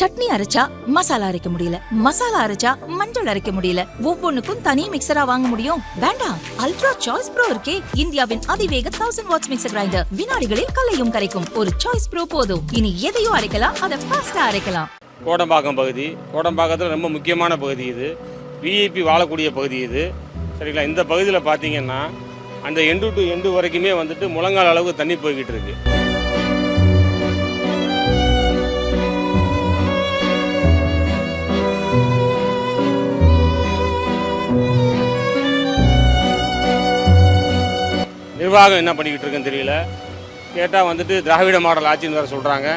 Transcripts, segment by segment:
சட்னி அரைச்சா மசாலா அரைக்க முடியல. மசாலா அரைச்சா மஞ்சள் அரைக்க முடியல. ஒவ்வொன்னுக்கும் தனி மிக்சரா வாங்க முடியும். வேண்டாம். அல்ட்ரா சாய்ஸ் ப்ரோ இருக்கே. இந்தியாவின் அதிவேக தௌசண்ட் வாட்ஸ் மிக்சர் கிரைண்டர் வினாடிகளில் கலையும் கரைக்கும். ஒரு சாய்ஸ் ப்ரோ போதும். இனி எதையும் அரைக்கலாம். அதை ஃபாஸ்டா அரைக்கலாம். கோடம்பாக்கம் பகுதி. கோடம்பாக்கத்தில் ரொம்ப முக்கியமான பகுதி இது. விஐபி வாழக்கூடிய பகுதி இது. சரிங்களா? இந்த பகுதியில் பார்த்தீங்கன்னா அந்த எண்டு டு எண்டு வரைக்குமே வந்துட்டு முழங்கால் அளவு தண்ணி போய்கிட்டு இருக்குது நிர்வாகம் என்ன பண்ணிக்கிட்டு இருக்குன்னு தெரியல. கேட்டால் வந்துட்டு திராவிட மாடல் ஆட்சின்னு வேறு சொல்கிறாங்க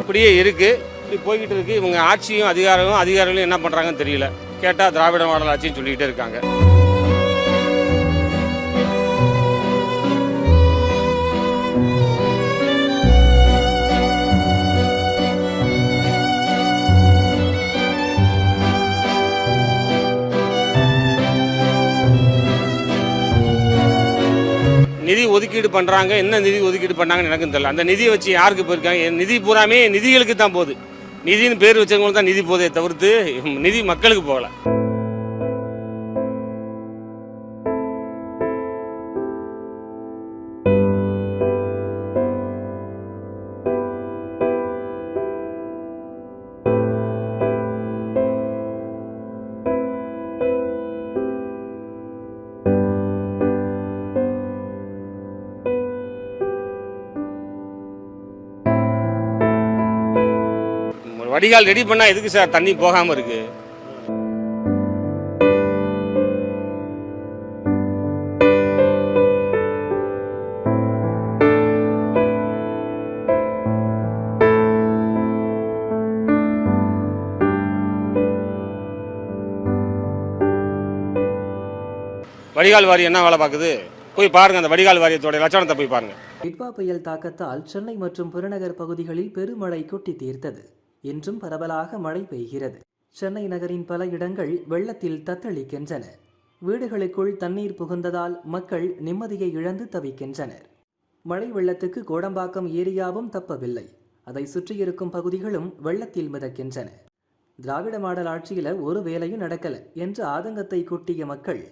இப்படியே இருக்கு. இப்படி போய்கிட்டு இருக்கு. இவங்க ஆட்சியும் அதிகாரமும் அதிகாரிகளும் என்ன பண்றாங்கன்னு தெரியல. கேட்டா திராவிட மாடல் ஆட்சின்னு சொல்லிக்கிட்டே இருக்காங்க. நிதி ஒதுக்கீடு பண்ணுறாங்க என்ன நிதி ஒதுக்கீடு பண்ணாங்கன்னு எனக்கும் தெரியல. அந்த நிதியை வச்சு யாருக்கு போயிருக்காங்க? நிதி பூராமே நிதிகளுக்கு தான் போகுது. நிதின்னு பேர் வச்சவங்களுக்கு தான் நிதி போதே தவிர்த்து நிதி மக்களுக்கு போகலை. வடிகால் ரெடி பண்ணா எதுக்கு சார் தண்ணி போகாம இருக்கு. வடிகால் வாரியம் என்ன வேலை பார்க்குது? போய் பாருங்க அந்த வடிகால் வாரியத்தோட லட்சணத்தை போய் பாருங்க. நிட்வா புயல் தாக்கத்தால் சென்னை மற்றும் புறநகர் பகுதிகளில் பெருமழை கொட்டி தீர்த்தது. இன்றும் பரவலாக மழை பெய்கிறது. சென்னை நகரின் பல இடங்கள் வெள்ளத்தில் தத்தளிக்கின்றன. வீடுகளுக்குள் தண்ணீர் புகுந்ததால் மக்கள் நிம்மதியை இழந்து தவிக்கின்றனர். மழை வெள்ளத்துக்கு கோடம்பாக்கம் ஏரியாவும் தப்பவில்லை. அதை சுற்றியிருக்கும் பகுதிகளும் வெள்ளத்தில் மிதக்கின்றன. திராவிட மாடல் ஆட்சியில ஒரு வேலையும் நடக்கல என்று ஆதங்கத்தை கொட்டிய மக்கள்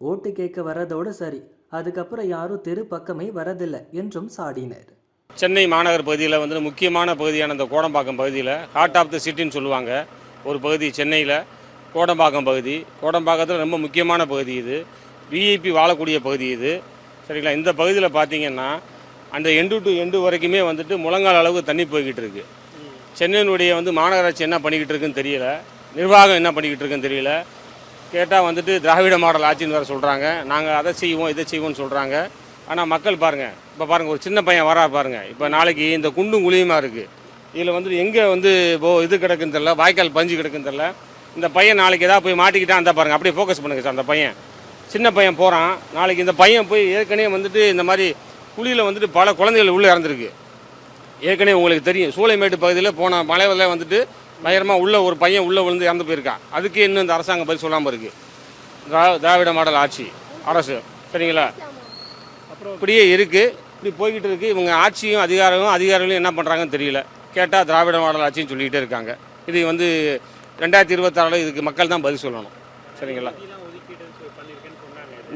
ஓட்டு கேட்க வரதோடு சரி அதுக்கப்புறம் யாரும் தெரு பக்கமே வரதில்லை என்றும் சாடினர். சென்னை மாநகர் பகுதியில் வந்து முக்கியமான பகுதியான இந்த கோடம்பாக்கம் பகுதியில் ஹார்ட் ஆஃப் த சிட்டின்னு சொல்லுவாங்க. ஒரு பகுதி சென்னையில் கோடம்பாக்கம் பகுதி. கோடம்பாக்கத்தில் ரொம்ப முக்கியமான பகுதி இது. விஐபி வாழக்கூடிய பகுதி இது. சரிங்களா? இந்த பகுதியில் பார்த்தீங்கன்னா அந்த எண்டு டு எண்டு வரைக்குமே வந்துட்டு முழங்கால் அளவுக்கு தண்ணி போய்கிட்டு இருக்கு. சென்னையினுடைய வந்து மாநகராட்சி என்ன பண்ணிக்கிட்டு இருக்குன்னு தெரியல. நிர்வாகம் என்ன பண்ணிக்கிட்டு இருக்குன்னு தெரியல. கேட்டால் வந்துட்டு திராவிட மாடல் ஆட்சின்னு வேறு சொல்கிறாங்க நாங்கள் அதை செய்வோம் இதை செய்வோம்னு சொல்கிறாங்க ஆனால் மக்கள் பாருங்கள் இப்போ பாருங்கள் ஒரு சின்ன பையன் வரா பாருங்கள் இப்போ நாளைக்கு இந்த குண்டும் குழியுமா இருக்குது இதில் வந்து எங்கே வந்து இப்போ இது கிடக்குன்னு தெரில வாய்க்கால் பஞ்சு கிடக்குன்னு தெரில இந்த பையன் நாளைக்கு ஏதாவது போய் மாட்டிக்கிட்டா அந்த பாருங்கள் அப்படியே ஃபோக்கஸ் பண்ணுங்க சார் அந்த பையன். சின்ன பையன் போகிறான் நாளைக்கு இந்த பையன் போய் ஏற்கனவே வந்துட்டு இந்த மாதிரி குழியில் வந்துட்டு பல குழந்தைகள் உள்ளே இறந்துருக்கு. ஏற்கனவே உங்களுக்கு தெரியும் சூளைமேட்டு பகுதியில் போன மலையில் வந்துட்டு பயங்கரமாக உள்ள ஒரு பையன் உள்ளே விழுந்து இறந்து போயிருக்கான் அதுக்கே இன்னும் இந்த அரசாங்கம் பதில் சொல்லாமல் இருக்குது திரா திராவிட மாடல் ஆட்சி அரசு சரிங்களா? இப்படியே இருக்குது இப்படி போய்கிட்டு இருக்குது இவங்க ஆட்சியும் அதிகாரமும் அதிகாரிகளும் என்ன பண்ணுறாங்கன்னு தெரியல. கேட்டால் திராவிட மாடல் ஆட்சின்னு சொல்லிக்கிட்டே இருக்காங்க. இது வந்து ரெண்டாயிரத்தி இருபத்தாறில் இதுக்கு மக்கள் தான் பதில் சொல்லணும். சரிங்களா?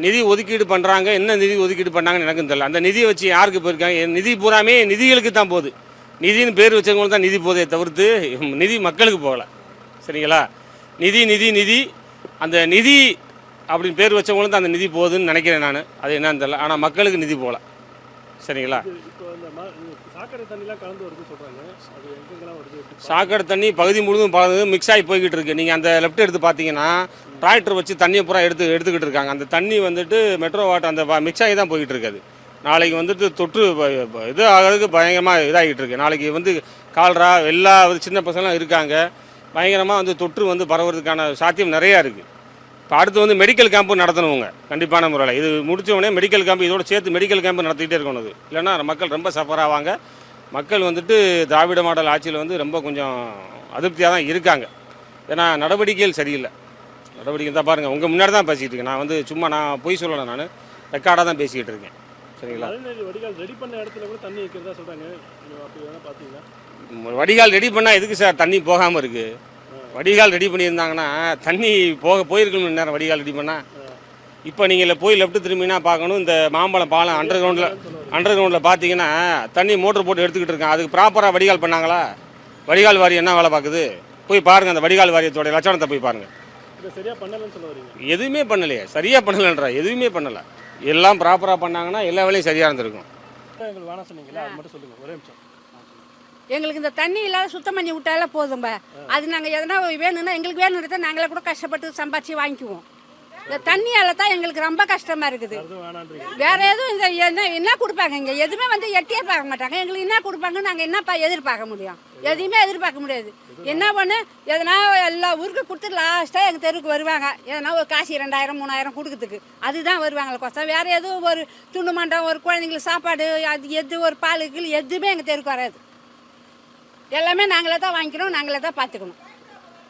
நிதி ஒதுக்கீடு பண்ணுறாங்க என்ன நிதி ஒதுக்கீடு பண்ணாங்கன்னு எனக்கும் தெரியல. அந்த நிதியை வச்சு யாருக்கு போயிருக்காங்க? நிதி பூராமே நிதிகளுக்கு தான் போகுது. நிதின்னு பேர் வச்சவங்களுக்கு தான் நிதி போதே தவிர்த்து நிதி மக்களுக்கு போகல. சரிங்களா? நிதி நிதி நிதி. அந்த நிதி அப்படின்னு பேர் வச்சவங்களுக்கு அந்த நிதி போகுதுன்னு நினைக்கிறேன் நான். அது என்னன்னு தெரியல. ஆனால் மக்களுக்கு நிதி போகல. சரிங்களா? சாக்கடை தண்ணி பகுதி முழுதும் பல மிக்ஸ் ஆகி போய்கிட்டு இருக்கு. நீங்கள் அந்த லெஃப்ட் எடுத்து பார்த்தீங்கன்னா டிராக்டர் வச்சு தண்ணியை பூரா எடுத்து எடுத்துக்கிட்டு இருக்காங்க. அந்த தண்ணி வந்துட்டு மெட்ரோ வாட்டர் அந்த மிக்ஸ் ஆகி தான் போய்கிட்டு இருக்காது நாளைக்கு வந்துட்டு தொற்று இது ஆகிறதுக்கு பயங்கரமாக இதாகிட்டு இருக்கு. நாளைக்கு வந்து கால்ரா எல்லா சின்ன பசங்களாம் இருக்காங்க. பயங்கரமாக வந்து தொற்று வந்து பரவுறதுக்கான சாத்தியம் நிறையா இருக்குது இப்போ அடுத்து வந்து மெடிக்கல் கேம்ப்பு நடத்தணுங்க கண்டிப்பான முறையில். இது முடிச்ச உடனே மெடிக்கல் கேம்ப் இதோட சேர்த்து மெடிக்கல் கேம்ப் நடத்திக்கிட்டே இருக்கணும் இது. இல்லைன்னா மக்கள் ரொம்ப சஃபர் ஆவாங்க. மக்கள் வந்துட்டு திராவிட மாடல் ஆட்சியில் வந்து ரொம்ப கொஞ்சம் அதிருப்தியாக தான் இருக்காங்க. ஏன்னா நடவடிக்கைகள் சரியில்லை. நடவடிக்கை தான் பாருங்கள் உங்கள் முன்னாடி தான் பேசிகிட்டு இருக்கேன். நான் வந்து சும்மா நான் பொய் சொல்லலை நான். ரெக்கார்டாக தான் பேசிக்கிட்டு இருக்கேன். சரிங்களா? வடிகால் ரெடி பண்ண இடத்துல கூட தண்ணி வைக்கிறதா சொல்றாங்க. நீங்க அப்படி வேணா பாத்தீங்களா வடிகால் ரெடி பண்ணால் எதுக்கு சார் தண்ணி போகாமல் இருக்குது வடிகால் ரெடி பண்ணியிருந்தாங்கன்னா தண்ணி போக போயிருக்கணும் நேரம் வடிகால் ரெடி பண்ணால் இப்போ நீங்கள் போய் லெஃப்ட் திரும்பினா பார்க்கணும். இந்த மாம்பழம் பாலம் அண்டர் கிரவுண்டில் அண்டர் கிரவுண்டில் பார்த்தீங்கன்னா தண்ணி மோட்டர் போட்டு எடுத்துக்கிட்டு இருக்கான். அதுக்கு ப்ராப்பராக வடிகால் பண்ணாங்களா? வடிகால் வாரியம் என்ன வேலை பார்க்குது? போய் பாருங்கள் அந்த வடிகால் வாரியத்தோட லட்சணத்தை போய் பாருங்கள் எதுவுமே பண்ணலையே. சரியாக பண்ணலன்றா. எதுவுமே பண்ணலை. எல்லாம் ப்ராப்பராக பண்ணாங்கன்னா எல்லா வேலையும் சரியாக இருந்திருக்கும். மட்டும் சொல்லுங்க. ஒரே நிமிஷம். எங்களுக்கு இந்த தண்ணி இல்லாத சுத்தம் பண்ணி விட்டாலே போதும்ப. அது நாங்கள் எதனா வேணும்னா எங்களுக்கு வேணுன்றத நாங்களே கூட கஷ்டப்பட்டு சம்பாதிச்சு வாங்கிக்குவோம். இந்த தண்ணியால் தான் எங்களுக்கு ரொம்ப கஷ்டமா இருக்குது. வேற எதுவும் இந்த என்ன என்ன கொடுப்பாங்க இங்கே? எதுவுமே வந்து எட்டியே பார்க்க மாட்டாங்க. எங்களுக்கு என்ன கொடுப்பாங்க நாங்கள் என்னப்பா எதிர்பார்க்க முடியும். எதையுமே எதிர்பார்க்க முடியாது. என்ன பண்ணு எதனா எல்லா ஊருக்கு கொடுத்துட்டு லாஸ்ட்டாக எங்கள் தெருவுக்கு வருவாங்க. எதனா ஒரு காசு ரெண்டாயிரம் மூணாயிரம் கொடுக்கறதுக்கு. அதுதான் வருவாங்களே கொசம். வேற எதுவும் ஒரு துண்டு மண்டம் ஒரு குழந்தைங்களுக்கு சாப்பாடு அது எது ஒரு பால் கீழ் எதுவுமே எங்கள் தெருக்கு வராது. எல்லாமே நாங்களே தான் வாங்கிக்கிறோம் நாங்களே தான் பார்த்துக்கணும்.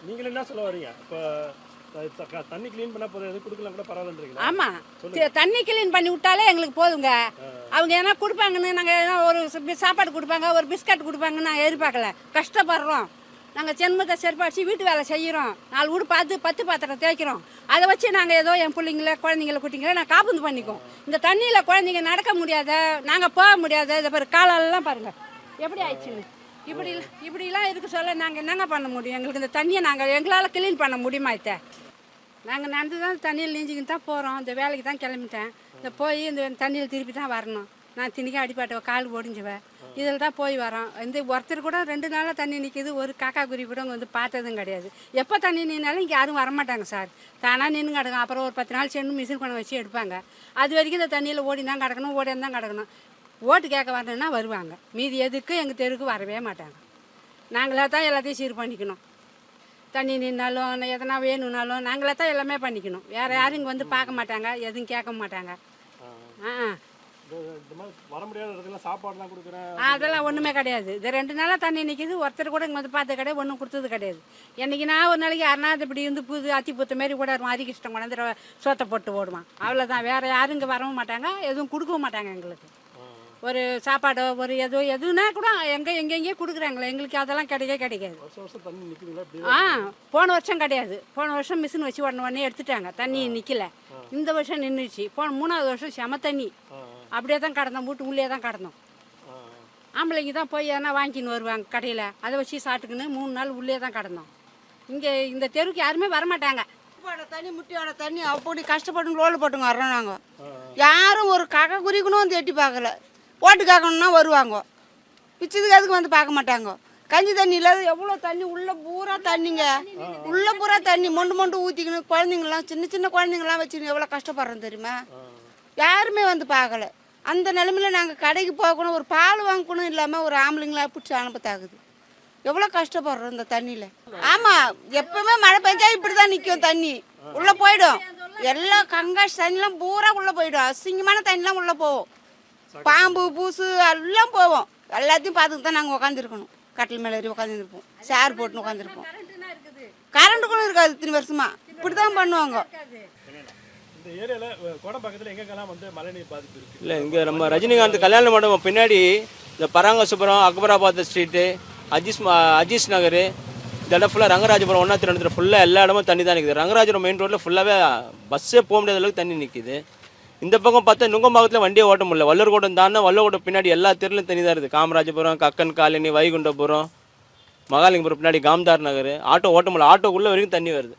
நீங்க என்ன சொல்ல வரீங்க இப்போ தண்ணி க்ளீன் பண்ணா போதும். எது கொடுக்கலாம் கூட பரவாயில்லன்றீங்களா? ஆமாம் தண்ணி கிளீன் பண்ணி விட்டாலே எங்களுக்கு போதுங்க. அவங்க எதனா கொடுப்பாங்கன்னு நாங்கள் எதனா ஒரு சாப்பாடு கொடுப்பாங்க ஒரு பிஸ்கட் கொடுப்பாங்கன்னு நாங்கள் எதிர்பார்க்கல. கஷ்டப்படுறோம். நாங்கள் ஜென்மத்தை செருப்பாச்சு வீட்டு வேலை செய்கிறோம் நாலு வீடு பார்த்து பத்து பாத்திரம் தேய்க்கிறோம். அதை வச்சு நாங்கள் ஏதோ என் பிள்ளைங்கள குழந்தைங்கள குட்டிங்கள நான் காப்பந்து பண்ணிக்குவோம் இந்த தண்ணியில் குழந்தைங்க நடக்க முடியாத நாங்கள் போக முடியாத இதை பாரு காலெல்லாம் பாருங்கள் எப்படி ஆயிடுச்சுன்னு? இப்படி இப்படிலாம் இருக்க சொல்ல? நாங்கள் என்னங்க பண்ண முடியும்? எங்களுக்கு இந்த தண்ணியை நாங்கள் எங்களால் க்ளீன் பண்ண முடியுமா இத்த நாங்கள் நடந்து தான் தண்ணியில் நீஞ்சிக்கிட்டு தான் போகிறோம் இந்த வேலைக்கு தான் கிளம்பிட்டேன். இந்த போய் இந்த தண்ணியில் திருப்பி தான் வரணும். நான் திணிக்க அடிப்பாட்டவ கால் ஒடிஞ்சுவேன் இதில் தான் போய் வரோம். இந்த ஒருத்தர் கூட ரெண்டு நாளாக தண்ணி நிற்கிது ஒரு காக்கா குருவி கூட வந்து பார்த்ததும் கிடையாது. எப்போ தண்ணி நின்னாலும் இங்கே யாரும் வரமாட்டாங்க சார். தானாக நின்று கிடக்கும் அப்புறம் ஒரு பத்து நாள் சென்று மிஷின் கொண்டு வச்சு எடுப்பாங்க. அது வரைக்கும் இந்த தண்ணியில் ஓடி தான் கிடக்கணும் ஓடி தான் கிடக்கணும். ஓட்டு கேட்க வரணும்னா வருவாங்க. மீதி எதுக்கு எங்கள் தெருக்கு வரவே மாட்டாங்க. நாங்களே தான் எல்லாத்தையும் சீர் பண்ணிக்கணும். தண்ணி நின்னாலும் எதனா வேணும்னாலும் நாங்களே தான் எல்லாமே பண்ணிக்கணும். வேறு யாரும் இங்கே வந்து பார்க்க மாட்டாங்க எதுவும் கேட்க மாட்டாங்க. ஆ. அதெல்லாம் ஒன்றுமே கிடையாது. இது ரெண்டு நாளாக தண்ணி நிற்கிது ஒருத்தர் கூட இங்கே வந்து பார்த்து கிடையாது ஒன்றும் கொடுத்தது கிடையாது. என்னைக்கு நான் ஒரு நாளைக்கு அருணாவது இப்படி இருந்து புது அத்தி புத்த மாரி கூட இருக்கும் அதிகிஷ்டம் கொண்டாந்து சோத்தை போட்டு ஓடுவான். அவ்வளோதான் வேறு யாரும் இங்கே வரவும் மாட்டாங்க எதுவும் கொடுக்கவும் மாட்டாங்க எங்களுக்கு. ஒரு சாப்பாடோ ஒரு எதோ எதுனா கூட எங்கே எங்கெங்கேயோ கொடுக்குறாங்களே. எங்களுக்கு அதெல்லாம் கிடைக்கவே கிடைக்காது. ஆ போன வருஷம் கிடையாது. போன வருஷம் மிஷின் வச்சு உடனே உடனே எடுத்துட்டாங்க. தண்ணி நிற்கல இந்த வருஷம் நின்றுச்சு போன மூணாவது வருஷம் செம தண்ணி. அப்படியே தான் கடந்தோம். வீட்டு உள்ளே தான் கடந்தோம். ஆம்பளைங்க தான் போய் எதனா வாங்கின்னு வருவாங்க கடையில். அதை வச்சு சாப்பிட்டுக்கின்னு மூணு நாள் உள்ளே தான் கடந்தோம். இங்கே இந்த தெருவுக்கு யாருமே வரமாட்டாங்க. போட தண்ணி முட்டியோட தண்ணி. அப்படி கஷ்டப்பட்டு ரோல் போட்டுங்க வர்றோம் நாங்கள் யாரும் ஒரு கக்கை குறிக்கணும் வந்து எட்டி பார்க்கல. ஓட்டு கேட்கணுன்னா வருவாங்க. பிச்சதுக்கு அதுக்கு வந்து பார்க்க மாட்டாங்க. கஞ்சி தண்ணி இல்லாத எவ்வளோ தண்ணி? உள்ள பூரா தண்ணிங்க. உள்ள பூரா தண்ணி. மொண்டு மொண்டு ஊற்றிக்கணும் குழந்தைங்களாம் சின்ன சின்ன குழந்தைங்களாம் வச்சுக்கணும் எவ்வளோ கஷ்டப்படுறோம் தெரியுமா? யாருமே வந்து பார்க்கல. அந்த நிலமையில நாங்கள் கடைக்கு போகணும் ஒரு பால் வாங்கணும் இல்லாமல் ஒரு ஆம்பளைங்களா பிடிச்சி அனுப்பத்தாகுது எவ்வளோ கஷ்டப்படுறோம் இந்த தண்ணியில். ஆமாம் எப்பவுமே மழை பெஞ்சா இப்படி தான் நிற்கும் தண்ணி. உள்ளே போயிடும். எல்லாம் கங்காஷ் தண்ணிலாம் பூரா உள்ளே போயிடும். அசிங்கமான தண்ணிலாம் உள்ளே போகும். பாம்பு பூசு எல்லாம் போவோம். எல்லாத்தையும் பார்த்துட்டு தான் நாங்கள் உட்காந்துருக்கணும் கட்டில் மேலே ஏறி உட்காந்துருப்போம் சேர் போட்டுன்னு உட்காந்துருப்போம் கரண்ட் கூட இருக்காது. இத்தனை வருஷமா. இப்படி தான் பண்ணுவாங்க இந்த ஏரியாவில் கோடம்பாக்கத்தில் எங்கெங்கெல்லாம் வந்து மழைநீர் பாதிப்பு இருக்கு? இல்லை இங்கே நம்ம ரஜினிகாந்த் கல்யாண மண்டபம் பின்னாடி இந்த பராங்கசுபுரம் அக்பராபாத் ஸ்ட்ரீட்டு அஜீஸ் ம- அஜீஸ் நகர் இந்த இடம் ஃபுல்லாக ரங்கராஜபுரம் ஒன்றா திருநெல்வேலி ஃபுல்லாக எல்லா இடமும் தண்ணி தான் நிற்குது ரங்கராஜபுரம் மெயின் ரோட்டில் ஃபுல்லாகவே பஸ்ஸே போக முடியாத அளவுக்கு தண்ணி நிற்கிது இந்த பக்கம் பார்த்தா நுங்கம்பாக்கத்தில் வண்டியை ஓட்ட முடியல. வல்லர்கோட்டம் தானே வல்லர்கோட்டம் பின்னாடி எல்லா தெருலையும் தனி தான் இருக்குது காமராஜபுரம் கக்கன் காலனி வைகுண்டபுரம் மகாலிங்கபுரம் பின்னாடி காம்தார் நகர். ஆட்டோ ஓட்ட முடியல. ஆட்டோக்குள்ளே வரைக்கும் தண்ணி வருது.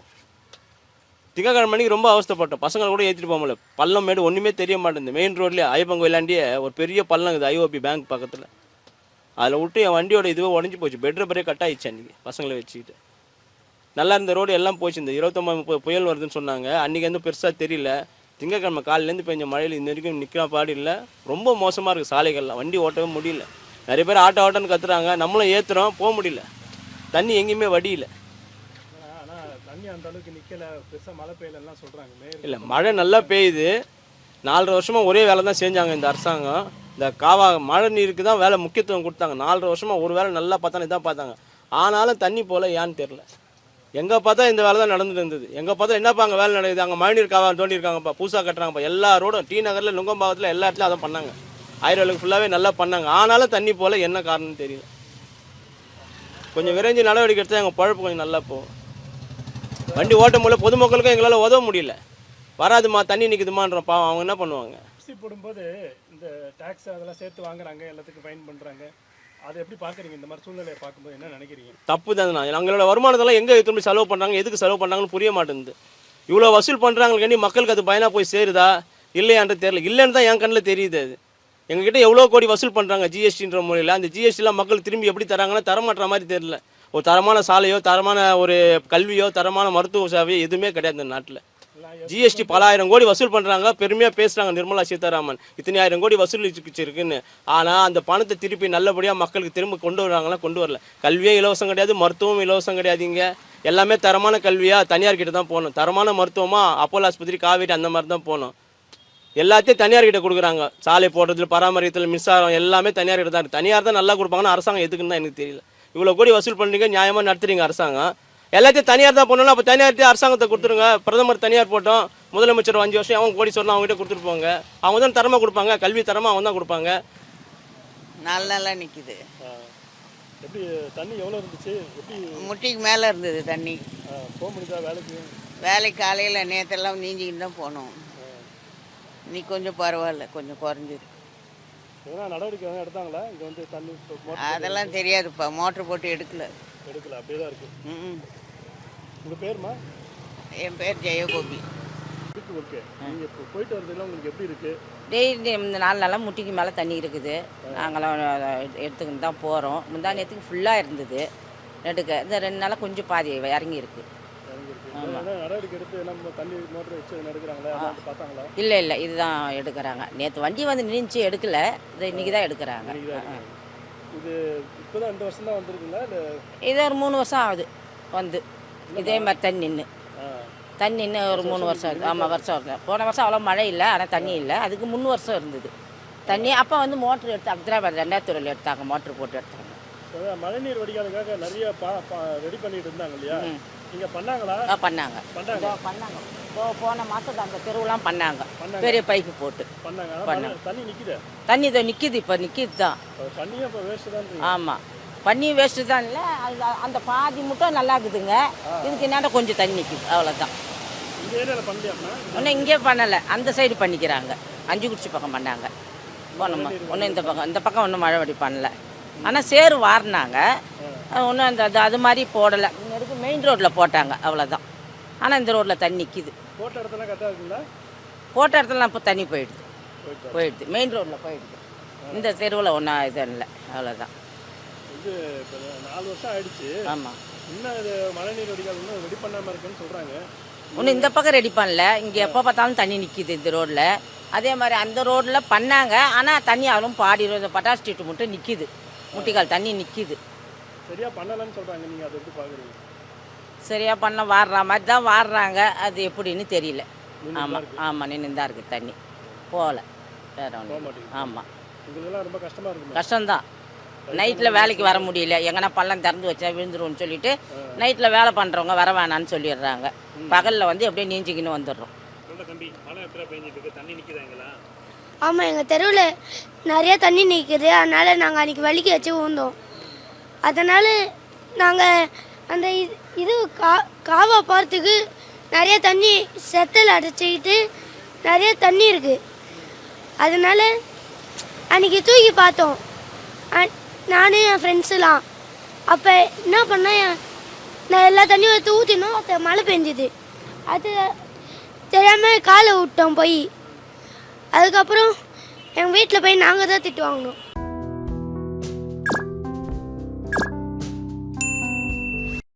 திங்கக்கிழமை மணிக்கு ரொம்ப அவஸ்தப்பட்டோம். பசங்களை கூட ஏற்றிட்டு போக முடியல. பள்ளம் மேடு ஒன்றுமே தெரிய மாட்டேங்குது. மெயின் ரோட்லேயே ஐயப்பன் கோயிலாண்டியே ஒரு பெரிய பள்ளம் இருக்குது ஐஓபி பேங்க் பக்கத்தில். அதில் விட்டு என் வண்டியோட இதுவே உடஞ்சி போச்சு. பெட்ரு பெரிய கட் ஆயிடுச்சு அன்றைக்கி பசங்களை வச்சுக்கிட்டு. நல்லா இருந்த ரோடு எல்லாம் போச்சு. இந்த இருபத்தொம்பது முப்பது புயல் வருதுன்னு சொன்னாங்க. அன்றைக்கி வந்து பெருசாக தெரியல. திங்கக்கிழமை காலையிலேருந்து பெஞ்ச மழையில் இந்த வரைக்கும் நிற்கிற பாடு இல்லை. ரொம்ப மோசமாக இருக்குது சாலைகள்லாம். வண்டி ஓட்டவே முடியல. நிறைய பேர் ஆட்டோ ஆட்டோன்னு கத்துறாங்க. நம்மளும் ஏற்றுறோம் போக முடியல. தண்ணி எங்கேயுமே வடியல. ஆனால் தண்ணி அந்த அளவுக்கு நிற்கல பெருசாக மழை பெய்யலாம் சொல்கிறாங்க மேயர் இல்லை மழை நல்லா பெய்யுது. நாலரை வருஷமாக ஒரே வேலை தான் செஞ்சாங்க இந்த அரசாங்கம். இந்த காவா மழை நீருக்கு தான் வேலை முக்கியத்துவம் கொடுத்தாங்க. நாலரை வருஷமாக ஒரு வேலை நல்லா பார்த்தானே தான் பார்த்தாங்க. ஆனாலும் தண்ணி போல ஏன்னு தெரில எங்கே பார்த்தா இந்த வேலை தான் நடந்துட்டு இருந்தது. எங்கே பார்த்தா என்னப்பா அங்கே வேலை நடக்குது? அங்கே மழைநீர் காவா தோண்டியிருக்காங்கப்பா புதுசாக கட்டுறாங்கப்பா. எல்லா ரோடும் டி நகரில் நுங்கம்பாக்கத்தில் எல்லா இடத்துலையும் அதை பண்ணாங்க. ஆயிரம் ஃபுல்லாகவே நல்லா பண்ணாங்க. ஆனாலும் தண்ணி போல என்ன காரணம்னு தெரியல. கொஞ்சம் விரைஞ்சு நடவடிக்கை எடுத்தால் எங்கள் பழப்பு கொஞ்சம் நல்லா போகும். வண்டி ஓட்ட முடியல பொதுமக்களுக்கும் எங்களால் உதவ முடியல. வராதுமா தண்ணி நிற்குதுமான்றோம் பாவம் அவங்க என்ன பண்ணுவாங்க? போடும்போது இந்த டேக்ஸ் அதெல்லாம் சேர்த்து வாங்குறாங்க. எல்லாத்துக்கும் ஃபைன் பண்ணுறாங்க அதை எப்படி பார்க்குறீங்க? இந்த மாதிரி சூழ்நிலையை பார்க்கும்போது என்ன நினைக்கிறீங்க? தப்பு தான் எங்களோட வருமானத்தெல்லாம் எங்கே திரும்பி செலவு பண்ணுறாங்க எதுக்கு செலவு பண்ணுறாங்கன்னு புரிய மாட்டேங்குது. இவ்வளோ வசூல் பண்ணுறாங்கன்னு மக்களுக்கு அது பயனாக போய் சேருதா? இல்லையான்றது தெரியல. இல்லைன்னு தான் என் கண்ணில் தெரியுது அது. எங்ககிட்ட எவ்வளோ கோடி வசூல் பண்ணுறாங்க ஜிஎஸ்டின்ற முறையில்? அந்த ஜிஎஸ்டிலாம் மக்கள் திரும்பி எப்படி தராங்கன்னா தரமாட்டுற மாதிரி தெரியல. ஒரு தரமான சாலையோ தரமான ஒரு கல்வியோ தரமான மருத்துவ சேவையோ எதுவுமே கிடையாது இந்த நாட்டில். ஜிஎஸ்டி பல ஆயிரம் கோடி வசூல் பண்ணுறாங்க பெருமையாக பேசுகிறாங்க நிர்மலா சீதாராமன். இத்தனை ஆயிரம் கோடி வசூல் இருக்குன்னு ஆனால் அந்த பணத்தை திருப்பி நல்லபடியாக மக்களுக்கு திரும்ப கொண்டு வராங்களா? கொண்டு வரல. கல்வியே இலவசம் கிடையாது மருத்துவம் இலவசம் கிடையாதுங்க எல்லாமே தரமான கல்வியாக தனியார் கிட்ட தான் போகணும். தரமான மருத்துவமாக அப்போலோ ஆஸ்பத்திரி காவேரி அந்த மாதிரி தான் போகணும். எல்லாத்தையும் தனியார் கிட்ட கொடுக்குறாங்க. சாலை போடுறதுல பராமரித்தல் மின்சாரம் எல்லாமே தனியார் கிட்ட தான் தனியார் தான் நல்லா கொடுப்பாங்கன்னு அரசாங்கம் எதுக்குன்னு தான் எனக்கு தெரியல. இவ்வளோ கோடி வசூல் பண்ணுறீங்க நியாயமாக நடத்துறீங்க அரசாங்கம். எல்லாத்தையும் தனியார் தான் பண்ணணும் அப்போ தனியார்ட்டே அரசாங்கத்தை கொடுத்துருங்க. பிரதமர் தனியார் போட்டோம். முதலமைச்சர் அஞ்சு வருஷம் அவங்க கோடி சொன்னா அவங்ககிட்ட கொடுத்துட்டு போங்க. அவங்க தான் தரமாக கொடுப்பாங்க. கல்வி தரமாக அவங்க தான் கொடுப்பாங்க. நல்ல நல்லா நிற்கிது எப்படி தண்ணி எவ்வளோ இருந்துச்சு? எப்படி முட்டிக்கு மேலே இருந்தது தண்ணி. போக முடியுதா வேலைக்கு. வேலைக்கு காலையில் நேற்றெல்லாம் நீஞ்சிக்கிட்டு தான் போனோம். நீ கொஞ்சம் பரவாயில்ல. கொஞ்சம் குறைஞ்சிது. எதனா நடவடிக்கை எதனா எடுத்தாங்களா? இங்கே வந்து தண்ணி அதெல்லாம் தெரியாதுப்பா. மோட்ரு போட்டு எடுக்கல. எடுக்கல. அப்படியே தான் இருக்குது ம் உங்கள் பேருமா? என் பேர் ஜெயகோபி. இருக்கு ஓகே. நீங்கள் இப்போ போயிட்டு வரதுல உங்களுக்கு எப்படி இருக்குது டெய்லி இந்த நாலு நாளாக முட்டிக்கு மேலே தண்ணி இருக்குது. நாங்களாம் எடுத்துக்கிட்டு தான் போகிறோம் முந்தா நேரத்துக்கு ஃபுல்லாக இருந்தது. நெடுக்க இந்த ரெண்டு நாளாக கொஞ்சம் பாதி இறங்கி இருக்கு இல்லை இல்லை இதுதான் எடுக்கிறாங்க. நேற்று வண்டி வந்து நின்றுச்சு எடுக்கல. இது இன்னைக்கு தான் எடுக்கிறாங்க. இது இப்போ தான் இந்த வருஷம் தான் வந்திருக்குங்களா? இது ஒரு மூணு வருஷம் ஆகுது வந்து. இதே மாதிரி தண்ணி நின்று தண்ணி நின்று ஒரு மூணு வருஷம் ஆகுது ஆமாம் வருஷம் வருது போன வருஷம் அவ்வளோ மழை இல்லை ஆனால் தண்ணி இல்லை. அதுக்கு மூணு வருஷம் இருந்தது. தண்ணி அப்போ வந்து மோட்ரு எடுத்து ஹைதராபாத் ரெண்டாயிரத்தி தொழில் எடுத்தாங்க மோட்ரு போட்டு எடுத்தாங்க. மழைநீர் வடிகாலுக்காக நிறைய பா ரெடி பண்ணிட்டு இருந்தாங்க இல்லையா? நீங்க பண்ணாங்களா? பண்ணாங்க. பண்ணாங்க. பண்ணாங்க. இப்போ போன மாதத்துக்கு அந்த தெருவுலாம் பண்ணாங்க. பெரிய பைப்பு போட்டு. பண்ணாங்க. பண்ணாங்க. தண்ணி நிக்குது? தண்ணி இதோ நிற்கிது இப்போ நிற்கிது தான் தண்ணியும் இப்போ வேஸ்ட் தான் ஆமாம் பண்ணி வேஸ்ட்டு தான் இல்லை. அது அந்த பாதி மட்டும் நல்லா இருக்குதுங்க. இதுக்கு என்னடா கொஞ்சம் தண்ணி நிற்கிது அவ்வளோதான் ஒன்றும் இங்கே பண்ணலை. அந்த சைடு பண்ணிக்கிறாங்க. அஞ்சு குடிச்சி பக்கம் பண்ணாங்க. போனோமா? ஒன்றும் இந்த பக்கம் இந்த பக்கம் ஒன்றும் மழை வடி பண்ணல. ஆனால் சேறு வாரினாங்க. ஒன்றும் அந்த அது அது மாதிரி போடலை. இருக்கு மெயின் ரோட்டில் போட்டாங்க. அவ்வளோதான் ஆனால் இந்த ரோட்டில் தண்ணி நிற்கிது போட்ட இடத்துல போட்ட இடத்துல இப்போ தண்ணி போயிடுது. போயிடுது. மெயின் ரோட்டில் போயிடுது. இந்த தெருவில் ஒன்றும் இது இல்லை. அவ்வளோதான் இது நாலு வருஷம் ஆயிடுச்சு. ஆமாம் இன்னும் இது மழைநீர் வடிகால் இன்னும் ரெடி பண்ணாமல் இருக்குன்னு சொல்கிறாங்க ஒன்றும் இந்த பக்கம் ரெடி பண்ணல. இங்கே எப்போ பார்த்தாலும் தண்ணி நிற்கிது இந்த ரோட்டில் அதே மாதிரி அந்த ரோட்டில் பண்ணாங்க. ஆனால் தண்ணி அவளும் பாடி இந்த பட்டாஸ் ஸ்ட்ரீட் மட்டும் நிற்கிது முட்டிக்கால் தண்ணி நிற்கிது சரியாக பண்ணலைன்னு சொல்கிறாங்க நீங்கள் அதை எப்படி பார்க்குறீங்க சரியாக பண்ண வாடுற மாதிரி தான் வாடுறாங்க. அது எப்படின்னு தெரியல. ஆமாம். ஆமாம் நின்று தான் இருக்குது தண்ணி. போகல. வேற மாட்டேங்குது. ஆமாம் கஷ்டம்தான். நைட்டில் வேலைக்கு வர முடியல. எங்கன்னா பள்ளம் திறந்து வச்சா விழுந்துரும்னு சொல்லிட்டு நைட்டில் வேலை பண்ணுறவங்க வர வேணான்னு சொல்லிடுறாங்க. பகலில் வந்து எப்படியே நீஞ்சிக்கின்னு வந்துடுறோம். ஆமாம் எங்கள் தெருவில் நிறைய தண்ணி நிற்குது அதனால் நாங்கள் அன்றைக்கி வலிக்கு வச்சு ஊந்தோம். அதனால் நாங்கள் அந்த இது இது கா காவா போகிறதுக்கு நிறைய தண்ணி செத்தல் அடைச்சிக்கிட்டு நிறைய தண்ணி இருக்குது அதனால் அன்றைக்கி தூக்கி பார்த்தோம். நானும் என் ஃப்ரெண்ட்ஸுலாம் அப்போ என்ன பண்ணேன் நான் எல்லா தண்ணியும் எடுத்து ஊற்றினோம் அப்போ மழை பெஞ்சுது. அது தெரியாமல் காலை விட்டோம் போய். அதுக்கப்புறம் எங்கள் வீட்டில் போய் நாங்கள் தான் திட்டு வாங்கினோம்.